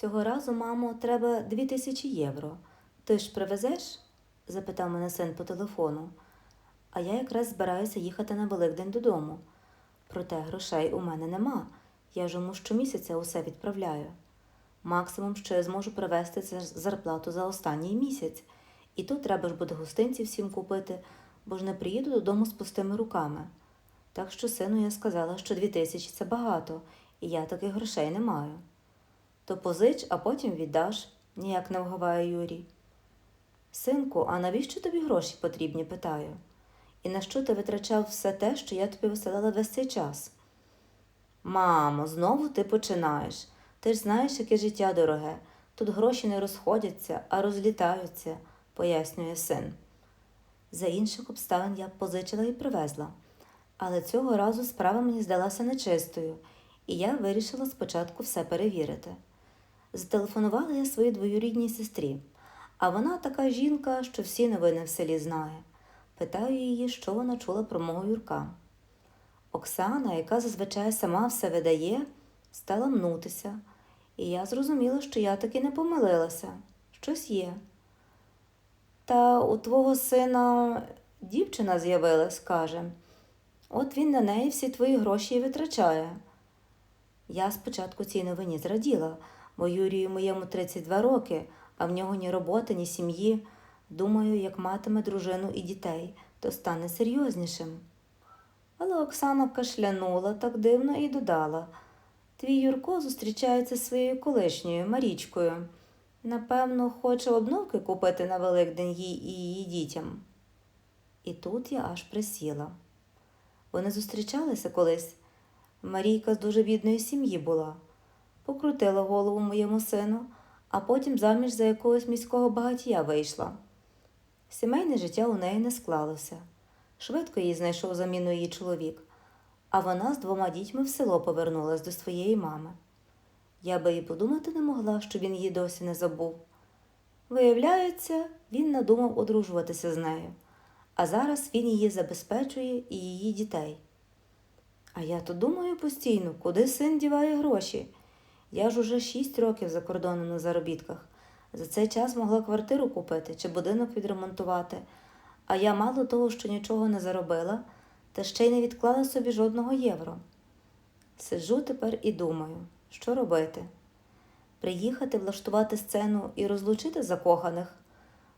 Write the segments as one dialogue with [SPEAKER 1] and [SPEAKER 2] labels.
[SPEAKER 1] Цього разу, мамо, треба дві тисячі євро. Ти ж привезеш? запитав мене син по телефону. А я якраз збираюся їхати на Великдень додому. Проте грошей у мене нема. Я ж йому щомісяця усе відправляю. Максимум, що я зможу привезти, це зарплату за останній місяць. І тут треба ж буде гостинці всім купити, бо ж не приїду додому з пустими руками. Так що сину я сказала, що дві тисячі це багато, і я таких грошей не маю. То позич, а потім віддаш, ніяк не вгаває Юрій. Синку, а навіщо тобі гроші потрібні? питаю. І на що ти витрачав все те, що я тобі виселила весь цей час? Мамо, знову ти починаєш. Ти ж знаєш, яке життя дороге. Тут гроші не розходяться, а розлітаються, пояснює син. За інших обставин я позичила і привезла. Але цього разу справа мені здалася нечистою, і я вирішила спочатку все перевірити. Зателефонувала я своїй двоюрідній сестрі, а вона така жінка, що всі новини в селі знає. Питаю її, що вона чула про мого Юрка. Оксана, яка зазвичай сама все видає, стала мнутися, і я зрозуміла, що я таки не помилилася. Щось є. Та у твого сина дівчина з'явилась, каже. От він на неї всі твої гроші і витрачає. Я спочатку цій новині зраділа, бо Юрію моєму 32 роки, а в нього ні роботи, ні сім'ї. Думаю, як матиме дружину і дітей, то стане серйознішим. Але Оксана кашлянула так дивно і додала Твій Юрко зустрічається зі своєю колишньою Марічкою. Напевно, хоче обновки купити на Великдень їй і її дітям. І тут я аж присіла. Вони зустрічалися колись. Марійка з дуже бідної сім'ї була. Покрутила голову моєму сину, а потім заміж за якогось міського багатія вийшла. Сімейне життя у неї не склалося. Швидко їй знайшов заміну її чоловік, а вона з двома дітьми в село повернулась до своєї мами. Я би і подумати не могла, що він її досі не забув. Виявляється, він надумав одружуватися з нею, а зараз він її забезпечує і її дітей. А я то думаю постійно, куди син діває гроші. Я ж уже шість років за кордоном на заробітках. За цей час могла квартиру купити чи будинок відремонтувати, а я мало того, що нічого не заробила, та ще й не відклала собі жодного євро. Сиджу тепер і думаю, що робити? Приїхати, влаштувати сцену і розлучити закоханих,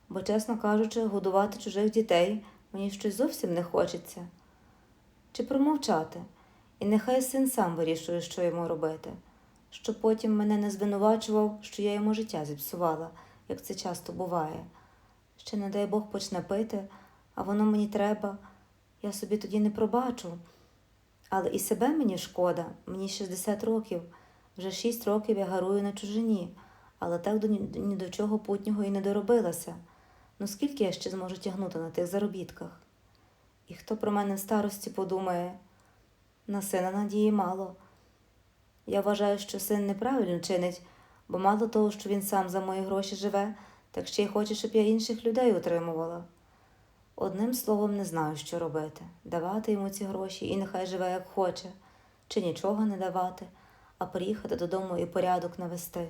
[SPEAKER 1] бо, чесно кажучи, годувати чужих дітей мені щось зовсім не хочеться. Чи промовчати, і нехай син сам вирішує, що йому робити, щоб потім мене не звинувачував, що я йому життя зіпсувала, як це часто буває. Ще, не дай Бог, почне пити, а воно мені треба, я собі тоді не пробачу. Але і себе мені шкода, мені 60 років, вже 6 років я гарую на чужині, але так ні до чого путнього і не доробилася. Ну скільки я ще зможу тягнути на тих заробітках? І хто про мене в старості подумає? На сина надії мало. Я вважаю, що син неправильно чинить, бо мало того, що він сам за мої гроші живе, так ще й хоче, щоб я інших людей утримувала. Одним словом, не знаю, що робити давати йому ці гроші і нехай живе як хоче, чи нічого не давати, а приїхати додому і порядок навести.